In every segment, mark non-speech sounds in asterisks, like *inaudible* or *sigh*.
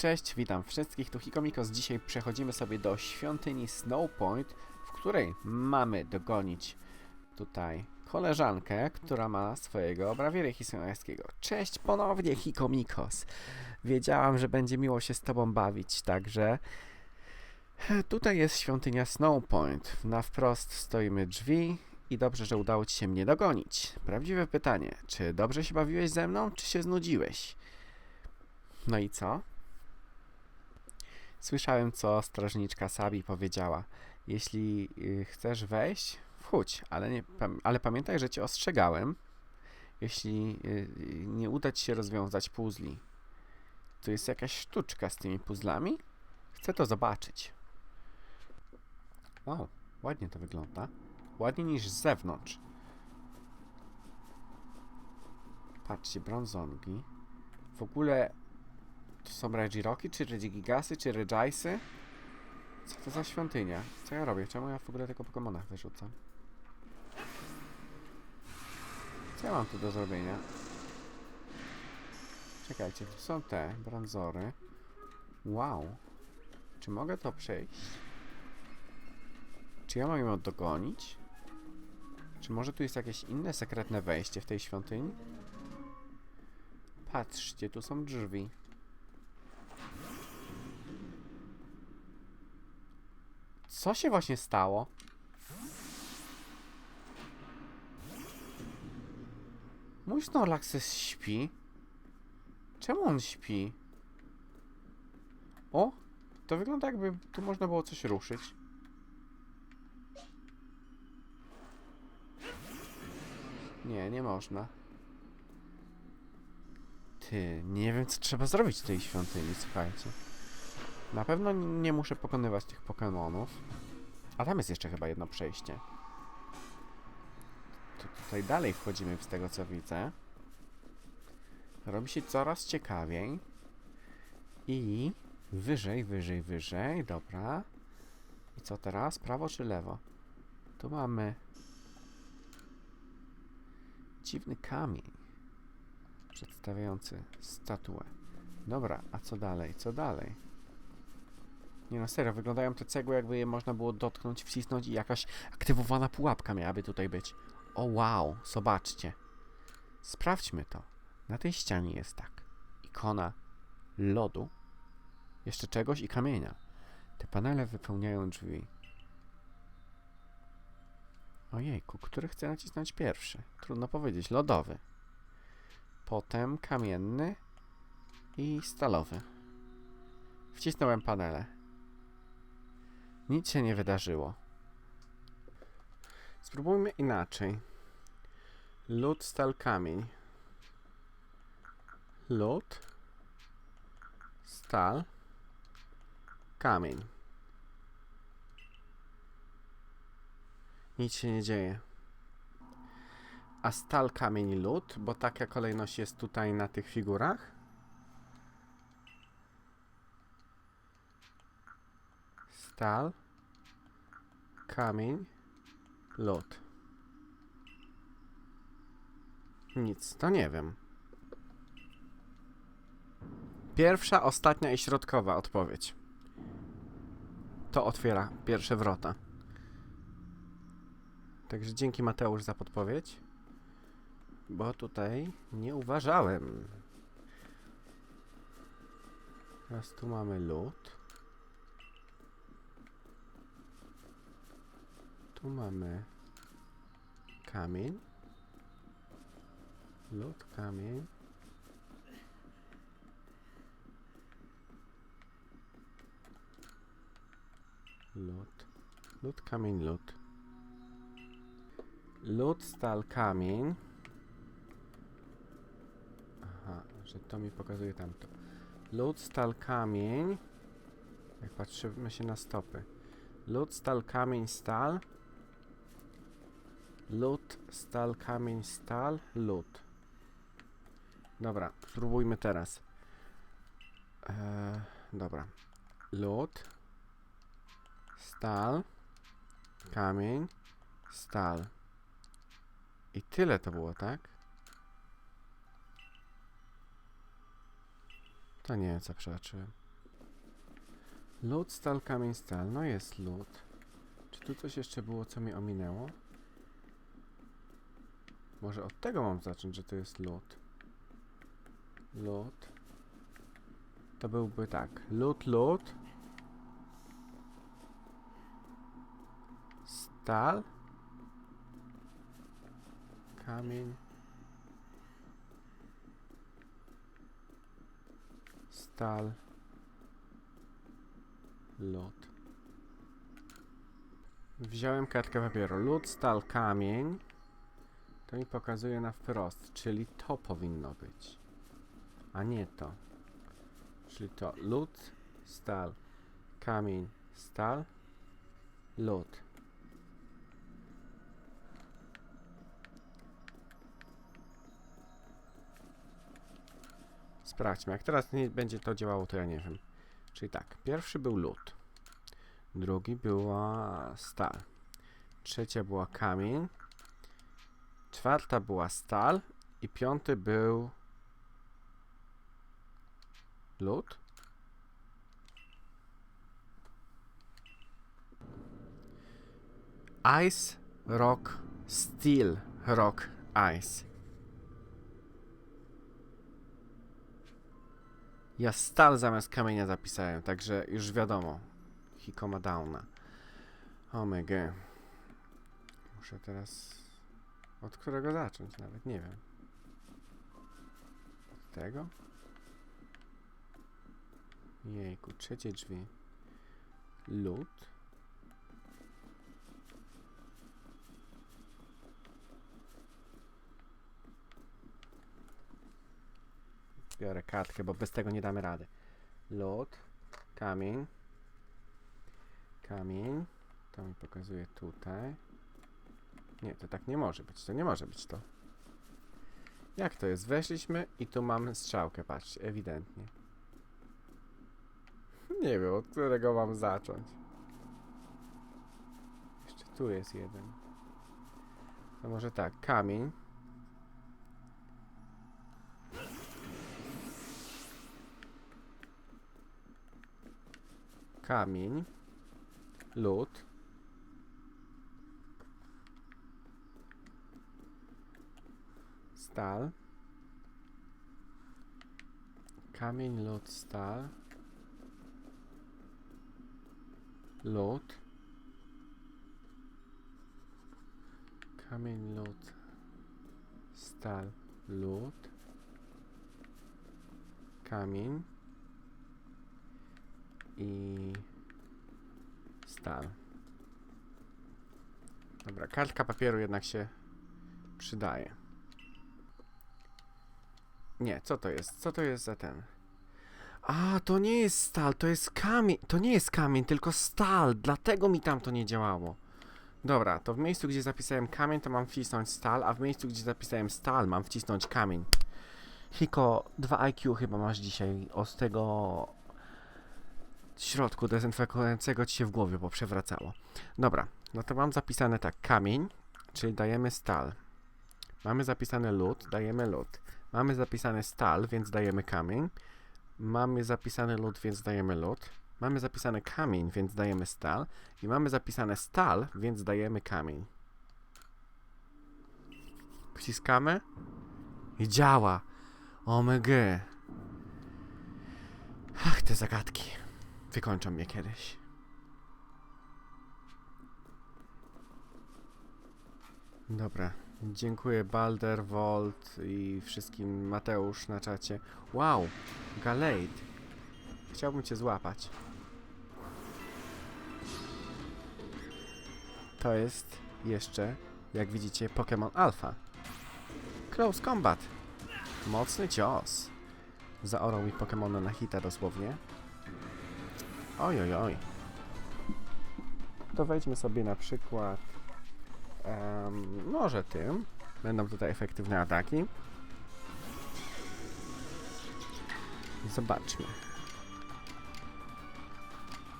Cześć, witam wszystkich, tu Hikomikos. Dzisiaj przechodzimy sobie do świątyni Snowpoint, w której mamy dogonić tutaj koleżankę, która ma swojego brawiery hiszpańskiego. Cześć ponownie, Hikomikos. Wiedziałam, że będzie miło się z tobą bawić, także... Tutaj jest świątynia Snowpoint. Na wprost stoimy drzwi i dobrze, że udało ci się mnie dogonić. Prawdziwe pytanie, czy dobrze się bawiłeś ze mną, czy się znudziłeś? No i co? Słyszałem, co strażniczka Sabi powiedziała. Jeśli y, chcesz wejść, wchódź, ale, nie, ale pamiętaj, że cię ostrzegałem, jeśli y, y, nie uda ci się rozwiązać puzli. Tu jest jakaś sztuczka z tymi puzzlami? Chcę to zobaczyć. Wow, ładnie to wygląda. Ładniej niż z zewnątrz. Patrzcie, brązongi. W ogóle to są Regiroki, czy Regigigasy, czy Regice'y? Co to za świątynia? Co ja robię? Czemu ja w ogóle tego Pokemona wyrzucam? Co ja mam tu do zrobienia? Czekajcie, tu są te branzory. Wow. Czy mogę to przejść? Czy ja mam ją dogonić? Czy może tu jest jakieś inne sekretne wejście w tej świątyni? Patrzcie, tu są drzwi. Co się właśnie stało? Mój Snorlaxes śpi. Czemu on śpi? O, to wygląda jakby tu można było coś ruszyć. Nie, nie można. Ty, nie wiem co trzeba zrobić w tej świątyni, słuchajcie. Na pewno nie muszę pokonywać tych Pokémonów. A tam jest jeszcze chyba jedno przejście. Tutaj dalej wchodzimy z tego co widzę. Robi się coraz ciekawiej. I wyżej, wyżej, wyżej. Dobra. I co teraz? Prawo czy lewo? Tu mamy dziwny kamień przedstawiający statuę. Dobra, a co dalej? Co dalej? Nie no, serio, wyglądają te cegły, jakby je można było dotknąć, wcisnąć i jakaś aktywowana pułapka miałaby tutaj być. O wow, zobaczcie. Sprawdźmy to. Na tej ścianie jest tak. Ikona lodu, jeszcze czegoś i kamienia. Te panele wypełniają drzwi. Ojejku, który chcę nacisnąć pierwszy? Trudno powiedzieć. Lodowy. Potem kamienny i stalowy. Wcisnąłem panele. Nic się nie wydarzyło. Spróbujmy inaczej. Lód, stal, kamień. Lód, stal, kamień. Nic się nie dzieje. A stal, kamień, lód, bo taka kolejność jest tutaj na tych figurach. Stal, kamień, lód. Nic, to nie wiem. Pierwsza, ostatnia i środkowa odpowiedź. To otwiera pierwsze wrota. Także dzięki Mateusz za podpowiedź. Bo tutaj nie uważałem. Teraz tu mamy lód. Tu mamy kamień. Lód, kamień. Lód. Lód, kamień, lód. Lód, stal, kamień. Aha, że to mi pokazuje tamto. Lód, stal, kamień. Jak patrzymy się na stopy. Lód, stal, kamień, stal. Lód, stal, kamień, stal, lód. Dobra, spróbujmy teraz. Eee, dobra. Lód, stal, kamień, stal. I tyle to było, tak? To nie wiem, co przeoczyłem. Lód, stal, kamień, stal. No jest lód. Czy tu coś jeszcze było, co mi ominęło? Może od tego mam zacząć, że to jest lód. Lód. To byłby tak. Lód, lód. Stal. Kamień. Stal. Lód. Wziąłem kartkę papieru. Lód, stal, kamień. To mi pokazuje na wprost, czyli to powinno być. A nie to. Czyli to lód, stal, kamień, stal, lód. Sprawdźmy. Jak teraz nie będzie to działało, to ja nie wiem. Czyli tak, pierwszy był lód. Drugi była stal. Trzecia była kamień. Czwarta była stal. I piąty był lód. Ice, rock, steel, rock, ice. Ja stal zamiast kamienia zapisałem, także już wiadomo. Hikoma downa. Omega. Muszę teraz... Od którego zacząć? Nawet nie wiem. Od tego? Jejku, trzecie drzwi. Lód. Biorę kartkę, bo bez tego nie damy rady. Lód, kamień, kamień. To mi pokazuje tutaj. Nie, to tak nie może być. To nie może być to. Jak to jest? Weszliśmy i tu mamy strzałkę, patrzcie, ewidentnie. *laughs* Nie wiem, od którego mam zacząć. Jeszcze tu jest jeden. To może tak, kamień. Kamień. Lód. Stal. Kamień, lód, stal. Lód. Kamień, lód, stal, lód. Kamień. I stal. Dobra, kartka papieru jednak się przydaje. Nie, co to jest? Co to jest za ten? A, to nie jest stal, to jest kamień. To nie jest kamień, tylko stal. Dlatego mi tam to nie działało. Dobra, to w miejscu, gdzie zapisałem kamień, to mam wcisnąć stal, a w miejscu, gdzie zapisałem stal, mam wcisnąć kamień. Hiko, 2 IQ chyba masz dzisiaj. O z tego środku dezynfekującego ci się w głowie poprzewracało. Dobra, no to mam zapisane tak, kamień, czyli dajemy stal. Mamy zapisane lód, dajemy lód. Mamy zapisane stal, więc dajemy kamień. Mamy zapisany lód, więc dajemy lód. Mamy zapisane kamień, więc dajemy stal. I mamy zapisane stal, więc dajemy kamień. Wciskamy. I działa. OMG. Ach, te zagadki. Wykończą mnie kiedyś. Dobra. Dziękuję Balder, Volt i wszystkim Mateusz na czacie. Wow, Galade. Chciałbym cię złapać. To jest jeszcze, jak widzicie, Pokémon Alpha. Close Combat. Mocny cios. Zaorał mi Pokémona na hita dosłownie. Oj, oj, oj. To wejdźmy sobie na przykład Może tym. Będą tutaj efektywne ataki. Zobaczmy.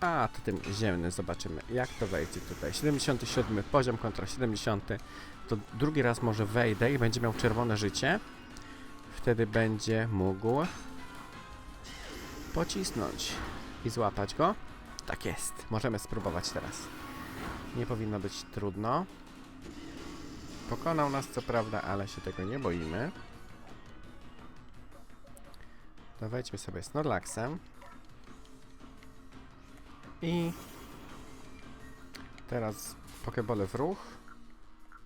A, to tym ziemny, zobaczymy. Jak to wejdzie tutaj? 77 poziom kontra 70. To drugi raz może wejdę i będzie miał czerwone życie. Wtedy będzie mógł pocisnąć i złapać go. Tak jest. Możemy spróbować teraz. Nie powinno być trudno. Pokonał nas co prawda, ale się tego nie boimy. To wejdźmy sobie Snorlaxem. I teraz Pokebole w ruch.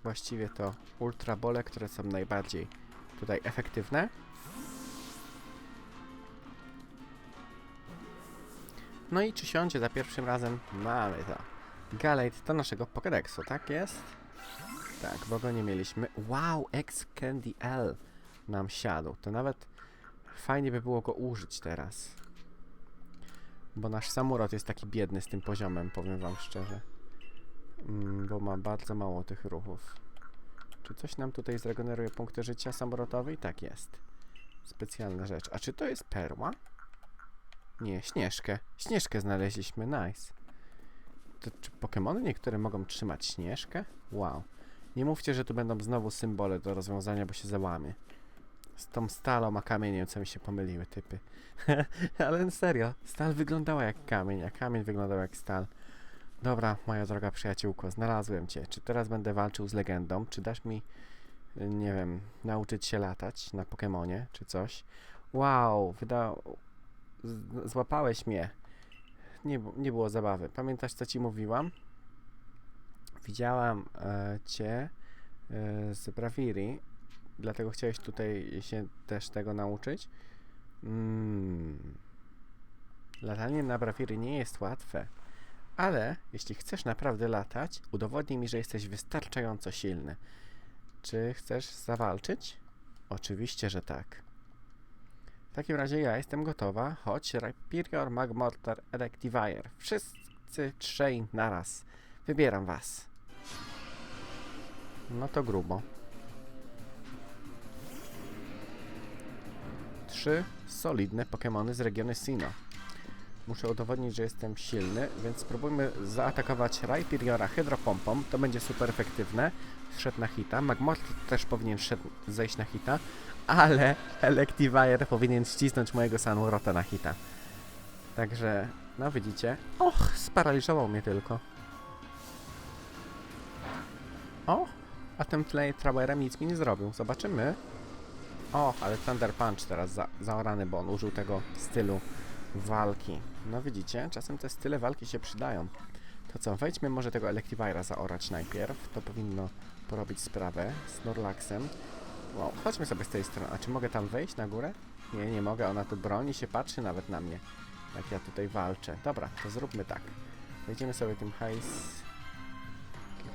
Właściwie to Ultra Bole, które są najbardziej tutaj efektywne. No i czy siądzie za pierwszym razem? Mamy to. Galate do naszego Pokédexu, tak jest? Tak, bo go nie mieliśmy. Wow, X Candy L nam siadł. To nawet fajnie by było go użyć teraz. Bo nasz samurot jest taki biedny z tym poziomem, powiem wam szczerze. Mm, bo ma bardzo mało tych ruchów. Czy coś nam tutaj zregeneruje punkty życia samurotowi? Tak jest. Specjalna rzecz. A czy to jest perła? Nie, śnieżkę. Śnieżkę znaleźliśmy, nice. To czy Pokemony niektóre mogą trzymać śnieżkę? Wow. Nie mówcie, że tu będą znowu symbole do rozwiązania, bo się załamie. Z tą stalą a kamieniem, co mi się pomyliły typy. *laughs* Ale serio, stal wyglądała jak kamień, a kamień wyglądał jak stal. Dobra, moja droga przyjaciółko, znalazłem cię. Czy teraz będę walczył z legendą? Czy dasz mi, nie wiem, nauczyć się latać na Pokemonie, czy coś? Wow, wydał... Złapałeś mnie. Nie, nie było zabawy. Pamiętasz, co ci mówiłam? Widziałam e, cię e, z Braviri, dlatego chciałeś tutaj się też tego nauczyć. Mm. Latanie na Braviri nie jest łatwe. Ale jeśli chcesz naprawdę latać, udowodnij mi, że jesteś wystarczająco silny. Czy chcesz zawalczyć? Oczywiście, że tak. W takim razie ja jestem gotowa, choć Rapirior, Magmortar, Electivire. Wszyscy trzej naraz. Wybieram was. No to grubo. Trzy solidne Pokémony z regionu Sinnoh. Muszę udowodnić, że jestem silny, więc spróbujmy zaatakować Rhyperiora hydropompą. To będzie super efektywne. Szedł na hita. Magmortar też powinien zejść na hita. Ale Electivire powinien ścisnąć mojego Sanurota na hita. Także, no widzicie. Och, sparaliżował mnie tylko. O, a tym Flamethrowerem nic mi nie zrobił. Zobaczymy. O, ale Thunder Punch teraz za, zaorany, bo on użył tego stylu walki. No widzicie, czasem te style walki się przydają. To co, wejdźmy może tego Electivire'a zaorać najpierw. To powinno porobić sprawę. Snorlaxem. Wow, chodźmy sobie z tej strony. A czy mogę tam wejść na górę? Nie, nie mogę. Ona tu broni się, patrzy nawet na mnie. Jak ja tutaj walczę. Dobra, to zróbmy tak. Wejdziemy sobie tym hajs...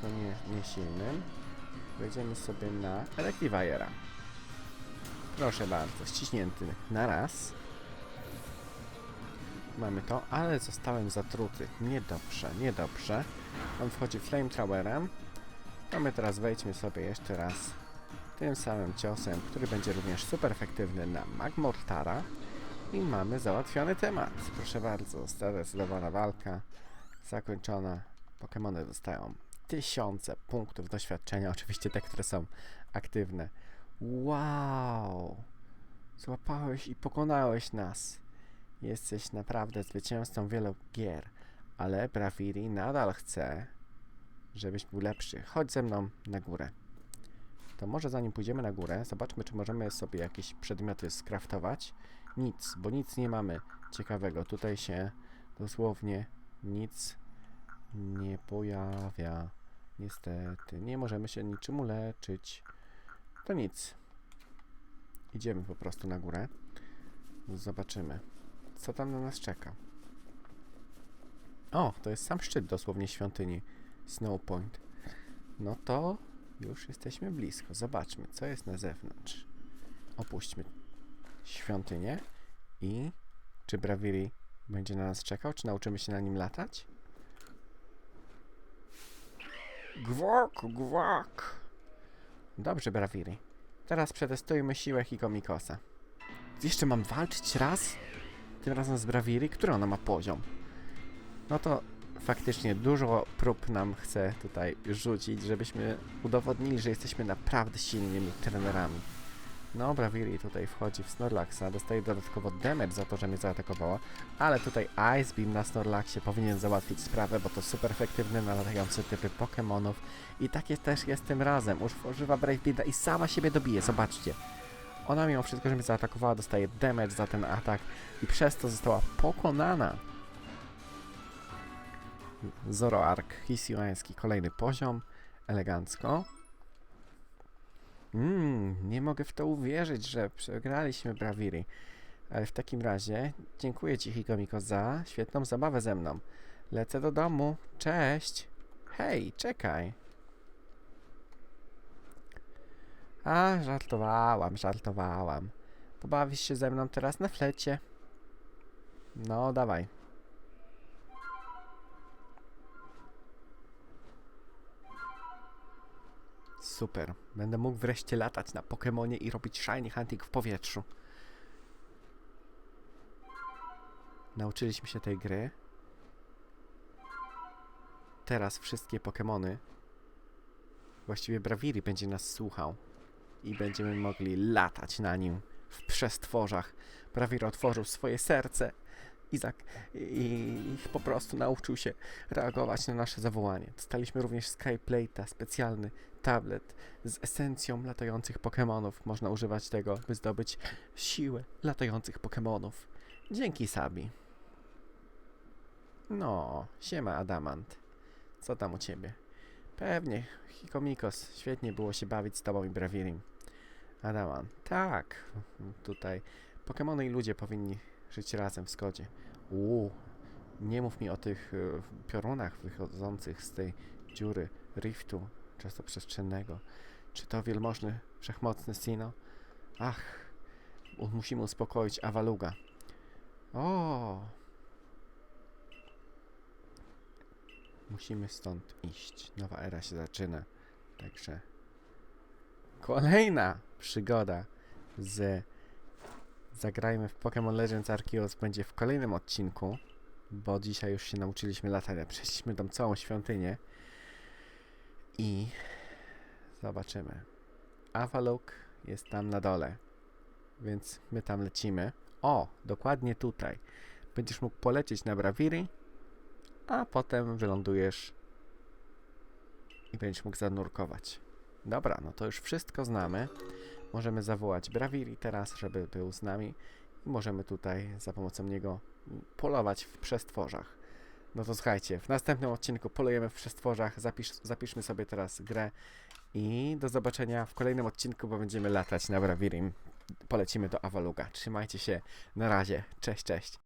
Tylko nie, nie silnym. Wejdziemy sobie na Electivire'a. Proszę bardzo, ściśnięty na raz. Mamy to, ale zostałem zatruty. Niedobrze, niedobrze. On wchodzi flamethrowerem. To my teraz wejdźmy sobie jeszcze raz tym samym ciosem, który będzie również super efektywny na Magmortara. I mamy załatwiony temat. Proszę bardzo, zdecydowana walka zakończona. Pokémony dostają tysiące punktów doświadczenia, *laughs* oczywiście te, które są aktywne. Wow! Złapałeś i pokonałeś nas. Jesteś naprawdę zwycięzcą wielu gier, ale Braviri nadal chce, żebyś był lepszy. Chodź ze mną na górę. To może zanim pójdziemy na górę, zobaczmy, czy możemy sobie jakieś przedmioty skraftować. Nic, bo nic nie mamy ciekawego. Tutaj się dosłownie nic nie pojawia. Niestety, nie możemy się niczym uleczyć. To nic. Idziemy po prostu na górę. Zobaczymy, co tam na nas czeka. O, to jest sam szczyt dosłownie świątyni Snow Point. No to już jesteśmy blisko. Zobaczmy, co jest na zewnątrz. Opuśćmy świątynię i czy Braviri będzie na nas czekał, czy nauczymy się na nim latać? Gwok, gwok. Dobrze, Braviri. Teraz przetestujmy siłę Hikomikosa. Jeszcze mam walczyć raz? Tym razem z Braviri? Który ona ma poziom? No to faktycznie dużo prób nam chce tutaj rzucić, żebyśmy udowodnili, że jesteśmy naprawdę silnymi trenerami. No, Braviri tutaj wchodzi w Snorlaxa, dostaje dodatkowo damage za to, że mnie zaatakowała, ale tutaj Ice Beam na Snorlaxie powinien załatwić sprawę, bo to super efektywne na latające typy Pokémonów i takie też jest tym razem. Uż- Używa Brave Bearda i sama siebie dobije, zobaczcie. Ona mimo wszystko, że mnie zaatakowała, dostaje damage za ten atak i przez to została pokonana. Zoroark, Hisiuański, kolejny poziom, elegancko. Mmm, nie mogę w to uwierzyć, że przegraliśmy Braviri. Ale w takim razie dziękuję Ci, Hikomiko, za świetną zabawę ze mną. Lecę do domu. Cześć! Hej, czekaj! A, żartowałam, żartowałam. Pobawisz się ze mną teraz na flecie. No, dawaj. Super. Będę mógł wreszcie latać na Pokemonie i robić shiny hunting w powietrzu. Nauczyliśmy się tej gry. Teraz wszystkie Pokemony, właściwie Braviri będzie nas słuchał i będziemy mogli latać na nim w przestworzach. Bravir otworzył swoje serce i, zak- i i po prostu nauczył się reagować na nasze zawołanie. Dostaliśmy również Skyplate'a, specjalny tablet z esencją latających Pokemonów. Można używać tego, by zdobyć siłę latających Pokemonów. Dzięki Sabi. No, siema Adamant. Co tam u ciebie? Pewnie, Hikomikos. Świetnie było się bawić z tobą i Bravirim. Adamant. Tak, tutaj Pokemony i ludzie powinni żyć razem w zgodzie. Uuu, nie mów mi o tych e, piorunach wychodzących z tej dziury riftu czasoprzestrzennego. Czy to wielmożny, wszechmocny Sino? Ach, musimy uspokoić Awaluga. O! Musimy stąd iść. Nowa era się zaczyna. Także kolejna przygoda z Zagrajmy w Pokémon Legends Arceus będzie w kolejnym odcinku, bo dzisiaj już się nauczyliśmy latania. Przeszliśmy tam całą świątynię i zobaczymy. Avalok jest tam na dole, więc my tam lecimy. O, dokładnie tutaj. Będziesz mógł polecieć na Braviri, a potem wylądujesz i będziesz mógł zanurkować. Dobra, no to już wszystko znamy. Możemy zawołać Braviri teraz, żeby był z nami i możemy tutaj za pomocą niego polować w przestworzach. No to słuchajcie, w następnym odcinku polujemy w przestworzach, zapisz, zapiszmy sobie teraz grę i do zobaczenia w kolejnym odcinku, bo będziemy latać na Bravirim. Polecimy do Awaluga. Trzymajcie się, na razie, cześć, cześć.